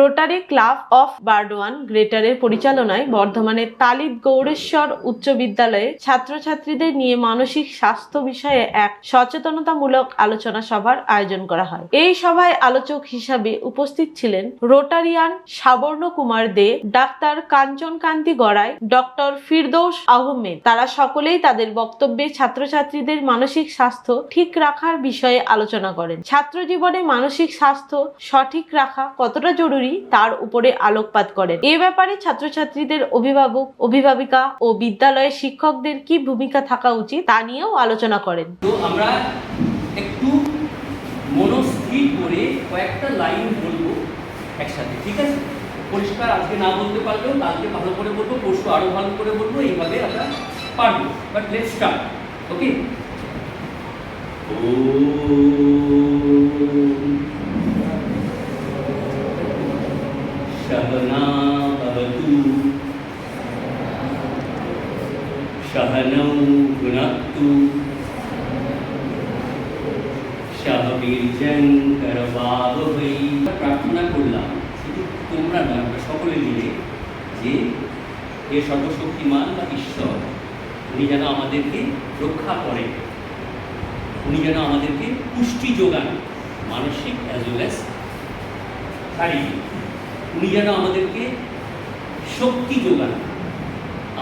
Rotary club of Burdwan গ্রেটারের পরিচালনায় বর্ধমানের তালিদ গৌড়েশ্বর উচ্চ বিদ্যালয়ে ছাত্রছাত্রীদের নিয়ে মানসিক স্বাস্থ্য বিষয়ে এক সচেতনতামূলক আলোচনা সভার আয়োজন করা হয়। এই সভায় আলোচক হিসাবে উপস্থিত ছিলেন রোটারিয়ান সাবর্ণ কুমার দে, ডাক্তার কাঞ্চন কান্তি গড়াই, ডক্টর ফিরদৌস আহমেদ। তারা সকলেই তাদের বক্তব্যে ছাত্রছাত্রীদের মানসিক স্বাস্থ্য ঠিক রাখার বিষয়ে আলোচনা করেন। ছাত্র জীবনে মানসিক স্বাস্থ্য সঠিক রাখা কতটা জরুরি তার উপরে আলোকপাত করেন। এ ব্যাপারে ছাত্রছাত্রীদের অভিভাবক অভিভাবিকা ও বিদ্যালয়ের শিক্ষকদের কি ভূমিকা থাকা উচিত তা নিয়েও আলোচনা করেন। তো আমরা একটু মনস্থির করে কয়েকটা লাইন বলব একসাথে ঠিক আছে? পরিষ্কার আজকে না বলতে পারলেও কালকে ভালো করে বলব পরশু আরও ভালো করে বলব এইভাবে আমরা পারব। বাট লেট স্টার্ট ওকে হবে না তবে তু শাহনৌ গুণাত্তু শাহবীর্জন করবাবহী প্রার্থনা করলাম শুধু তোমরা না আমরা সকলে মিলে যে হে সর্বশক্তিমান বা ঈশ্বর উনি যেন আমাদেরকে রক্ষা করে উনি যেন আমাদেরকে পুষ্টি যোগান মানসিক অ্যাজ ওয়েল অ্যাজ শারীরিক উনি যেন আমাদেরকে শক্তি যোগান।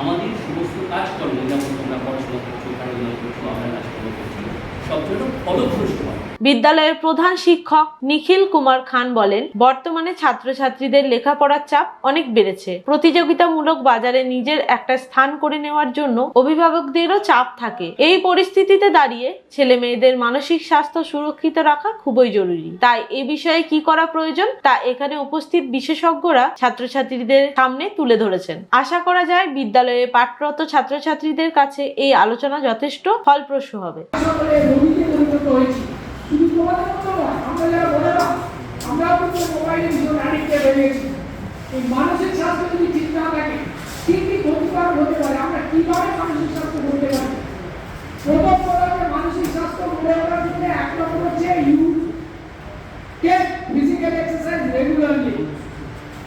আমাদের সমস্ত কাজকর্ম, যেমন তোমরা পড়াশোনা করছ, খেলাধুলা করছ, আমরা কাজকর্ম করছি ফলপ্রসূ হয়। বিদ্যালয়ের প্রধান শিক্ষক নিখিল কুমার খান বলেন বর্তমানে ছাত্রছাত্রীদের লেখাপড়ার চাপ অনেক বেড়েছে। প্রতিযোগিতামূলক বাজারে নিজের একটা স্থান করে নেওয়ার জন্য অভিভাবকদেরও চাপ থাকে। এই পরিস্থিতিতে দাঁড়িয়ে ছেলে মেয়েদের মানসিক স্বাস্থ্য সুরক্ষিত রাখা খুবই জরুরি। তাই এ বিষয়ে কি করা প্রয়োজন তা এখানে উপস্থিত বিশেষজ্ঞরা ছাত্রছাত্রীদের সামনে তুলে ধরেছেন। আশা করা যায় বিদ্যালয়ে পাঠরত ছাত্রছাত্রীদের কাছে এই আলোচনা যথেষ্ট ফলপ্রসূ হবে। রোগীতে পরিণত হয়েছি শুধু তোমাদের মতো নয়, আমরা যারা বোনেরা আমরাও কিন্তু মোবাইলের ভীষণ স্বাস্থ্য যদি ঠিক না থাকে কি কি ক্ষতিকারক হতে পারে? আমরা কীভাবে মানসিক স্বাস্থ্য করতে পারি? মানসিক স্বাস্থ্য গড়ে ওঠার জন্য এক হচ্ছে you take physical exercise regularly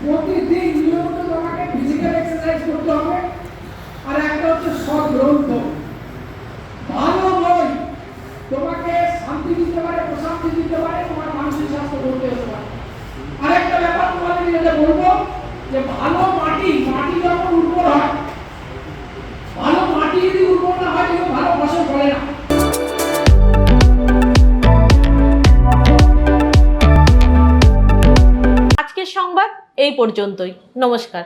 প্রতিদিন নিয়মিত তোমাকে ফিজিক্যাল এক্সারসাইজ করতে হবে। আর একটা হচ্ছে সগ্রন্থ ভালো বই তোমাকে শান্তি দিতে পারে প্রশান্তি দিতে পারে তোমার মানসিক স্বাস্থ্য করতে হতে পারে আরেকটা ব্যাপার তোমাদের যেটা বলব, যে ভালো মাটি মাটি যখন উর্বর হয়, ভালো মাটি যদি উর্বর না হয় কিন্তু ভালো ফসল ফলে না। আজকের সংবাদ এই পর্যন্তই। নমস্কার।